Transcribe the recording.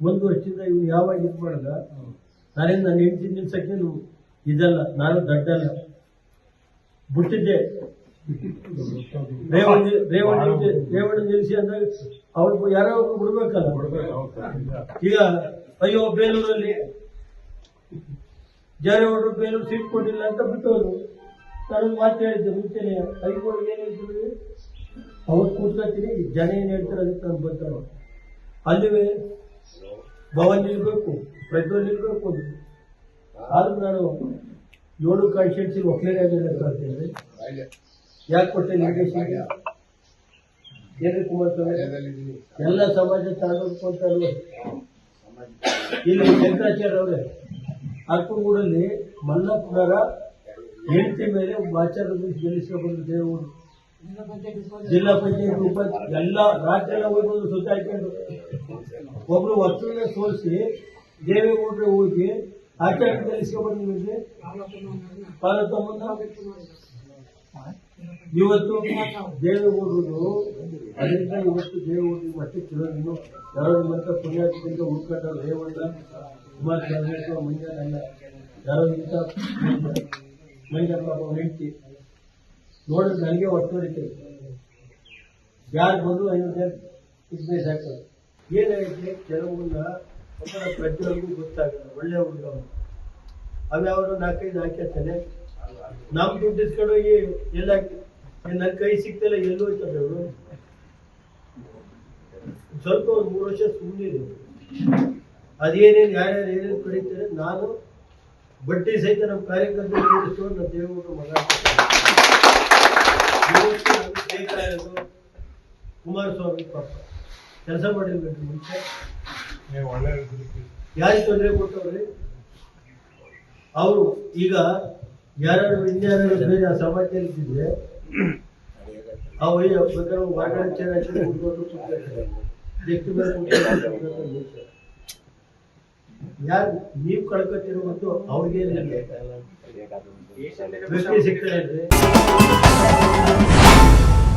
ಒಂದು ವರ್ಷದಿಂದ ಇವ್ನು ಯಾವಾಗ ಇದು ಮಾಡಿದ? ನಾನೇನು ನನ್ನ ಹೆಂಡತಿ ನಿಲ್ಸಕ್ಕೆ ಇದಲ್ಲ, ನಾನು ದಡ್ಡಲ್ಲ. ಬಿಟ್ಟಿದ್ದೆ. ರೇವಣ್ಣ ರೇವಣ್ಣ ರೇವಣ್ಣ ನಿಲ್ಲಿಸಿ ಅಂದಾಗ ಅವ್ರು ಯಾರೋ ಬಿಡ್ಬೇಕಲ್ಲ? ಈಗ ಅಯ್ಯೋ, ಬೇಲೂರಲ್ಲಿ ಜಾರೇಗೌಡರು ಬೇಲೂರು ಸೀಟ್ ಕೊಟ್ಟಿಲ್ಲ ಅಂತ ಬಿಟ್ಟವರು ನಾನು ಮಾತು ಹೇಳಿದ್ದೆ, ಮುಂಚೆನೆ ಹೈಕೋರ್ಟ್ ಏನ್ ಹೇಳ್ತೀವಿ ಅವ್ರು ಕೂತ್ಕೊತೀನಿ ಜನ ಏನು ಹೇಳ್ತಾರೆ ಅದಕ್ಕೆ ನಾನು ಬರ್ತಾರೆ ಅಲ್ಲಿ ಭವನ್ ನಿಲ್ಬೇಕು ಪೆಟ್ರೋಲ್ ನಿಲ್ಬೇಕು ಆದ್ರೂ ನಾನು ಏಳು ಕಾನ್ಸ್ಟಿಟ್ಯೂನ್ಸಿ ಆಗಿಲ್ಲ ಆಗಿರ್ತೀನಿ ಯಾಕೆ ಕೊಟ್ಟೆ ಲಿಮಿಟೇಷನ್ ಏನ್ರಿ ಎಲ್ಲ ಸಮಾಜ ಅಂತ ಇಲ್ಲಿ ಶಂಕರಾಚಾರ್ಯ ಅವರೇ ಅರ್ಕಗೂಡಲ್ಲಿ ಮಲ್ಲಪ್ಪನವರ ಹೆಂಡತಿ ಮೇಲೆ ಆಚಾರ ಗೆಲ್ಲಿಸ್ಕೊಂಡು ದೇವರು. ಜಿಲ್ಲಾ ಪಂಚಾಯತ್ ಉಪ ಎಲ್ಲ ರಾಜ್ಯ ಹೋಗ್ಬೋದು ಸುತ್ತಾಡ್ಕೊಂಡು ಒಬ್ರು ವಸ್ತುವಿನ ಸೋಲಿಸಿ ದೇವೇಗೌಡರು ಹೋಗಿ ಆಚಾರ್ಯ ಗೆಲ್ಲಿಸ್ಕೊಂಡ್ಬಂದಿದ್ರೆ ಪಾರ್ವತಮ್ಮನ ಇವತ್ತು ದೇವೇಗೌಡರು ಅದರಿಂದ ಇವತ್ತು ದೇವೇಗೌಡರು ಮತ್ತೆ ಕೆಲವೊಂದು ಯಾರು ಮತ್ತೆ ಪುಣ್ಯಾತ್ಮದಿಂದ ಹುಡ್ಕೊಂಡವ್ರು ರೇವಣ್ಣ, ಕುಮಾರ್ ಮಂಜಾನಲ್ಲ ಯಾರೋ ಇಂಥ ಮಂಜಪ್ಪ ಹೆಂಡತಿ. ನೋಡಿದ್ರೆ ನನಗೆ ಒಟ್ಟುವರಿಕೆ ಯಾರು ಬಂದು ಐನೂರು ಇದ್ದೇ ಸಾಕು. ಏನಾಯ್ತು ಕೆಲವನ್ನ ಒಬ್ಬರ ಪ್ರತಿಯೊಂದು ಗೊತ್ತಾಗಲ್ಲ, ಒಳ್ಳೆ ಹುಡುಗ ಅವನು. ಅವರು ನಾಲ್ಕೈದು ಹಾಕಿರ್ತಾನೆ ನಮ್ ದುಡ್ಡು ಇಸ್ಕೊಂಡು ಹೋಗಿ ಎಲ್ಲ ನನ್ನ ಕೈ ಎಲ್ಲೂ ಹೋಯ್ತದೆ ಅವರು ಸ್ವಲ್ಪ ಒಂದು ಮೂರು ವರ್ಷ ಸುಮ್ಮನೆ ಅದೇನೇನು, ಯಾರ್ಯಾರು ಏನೇನು ಕಡಿತಾರೆ ನಾನು ಬಡ್ಡಿ ಸಹಿತ ನಮ್ಮ ಕಾರ್ಯಕರ್ತರು ಕೂಡಿಸ್ಕೊಂಡು ನಮ್ಮ ದೇವರು ಮಗ ಕುಮಾರಸ್ವಾಮಿ ಪಾಪ. ಕೆಲಸ ಮಾಡಿರ್ಬೇಕು ಮುಂಚೆ. ಯಾರಿಗೆ ತೊಂದರೆ ಕೊಟ್ಟವ್ರಿ? ಅವರು ಈಗ ಯಾರು ವಿಜ್ಞಾನ ಬೇರೆ ಆ ಸಮಾಜದಲ್ಲಿ ಇದ್ದಿದ್ರೆ ಆ ಬೇಕಾದ್ರೆ ಹೊರಗಡೆ ಯಾರು ನೀವು ಕಳ್ಕೊತಿರೋ ಮತ್ತು ಅವ್ರಿಗೆ ವ್ಯಕ್ತಿ ಸಿಗ್ತಾರೆ